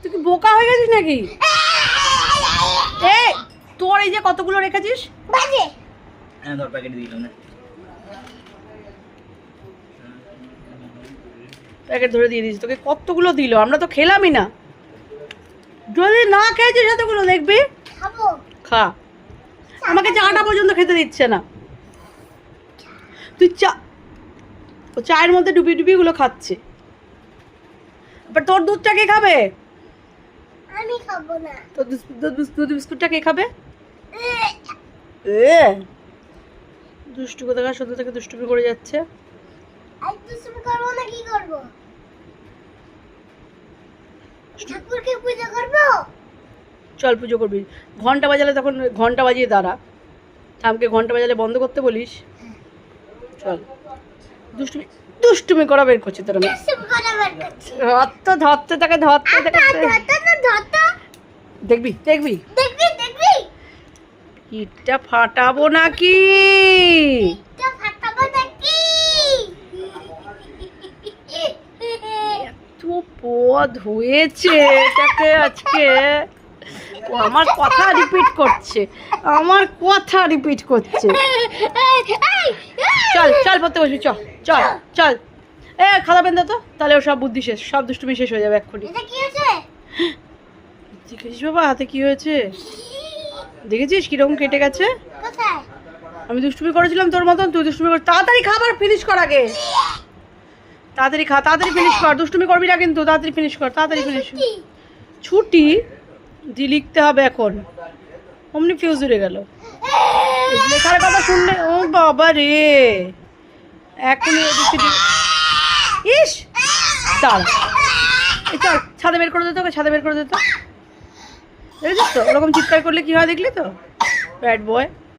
তুই কি বোকা হয়ে গেছিস নাকি? এ তোর এই যে কতগুলো রেখেছিস? বাজে। হ্যাঁ ধর প্যাকেট দিলাম না। প্যাকেট ধরে দিয়ে দিয়েছিস তোকে কতগুলো দিল? আমরা তো খেলামই না। যদি না খেয়েছিস এতগুলো দেখবি? খা। আমাকে চাটা পর্যন্ত খেতে দিচ্ছে না। তুই চা ও চায়ের মধ্যে ডুবি ডুবি গুলো খাচ্ছে। তোর দুধটা কে খাবে? আমি খাব না। তোর দুধ- দুধ দুধ বিস্কুটটা কে খাবে? এ, এ। দুষ্টু কোথাকার সন্ধ্যা থেকে দুষ্টুমি করে যাচ্ছে। আর দুষ্টুমি করব না কি করব? ঠাকুরকে পূজা করব? চল পুজো করবি। ঘণ্টা বাজালে তখন ঘণ্টা বাজিয়ে দাঁড়া। থামকে ঘণ্টা বাজালে বন্ধ করতে বলিস। চল। দুষ্টুমি দুষ্টুমি করা বের করছে তোর ধরতে ধরতে তাকে ধরতে দেখবি দেখবি? ইটটা ফাটাবো নাকি? পদ হয়েছে এটাকে আজকে। ও আমার কথা রিপিট করছে। আমার কথা রিপিট করছে। চল চল পড়তে বসবি চল চল চল। এ খাতা পেন তো তাহলে ও সব বুদ্ধি শেষ সব দুষ্টুমি শেষ হয়ে যাবে এক্ষুনি। এটা কি আছে দেখেছিস বাবা হাতে কি হয়েছে? দেখেছিস কীরকম কেটে গেছে? কোথায়? আমি দুষ্টুমি করেছিলাম তোর মতন তুই দুষ্টুমি কর তাড়াতাড়ি খাবার ফিনিশ কর আগে। তাড়াতাড়ি খা তাড়াতাড়ি ফিনিশ কর। দুষ্টুমি করবি না কিন্তু তাড়াতাড়ি ফিনিশ কর তাড়াতাড়ি ফিনিশ ছুটি? দি লিখতে হবে এখন। অমনি ফিউজ উড়ে গেল। এই লেখার কথা শুনলে, ও বাবা রে। এখনই ইস! চাল এই চল, ছাদে বের করে দিত ওকে ছাদে বের করে দিত দেখেছিস তো, ওরকম চিৎকার করলে কি হয় দেখলি তো? Bad boy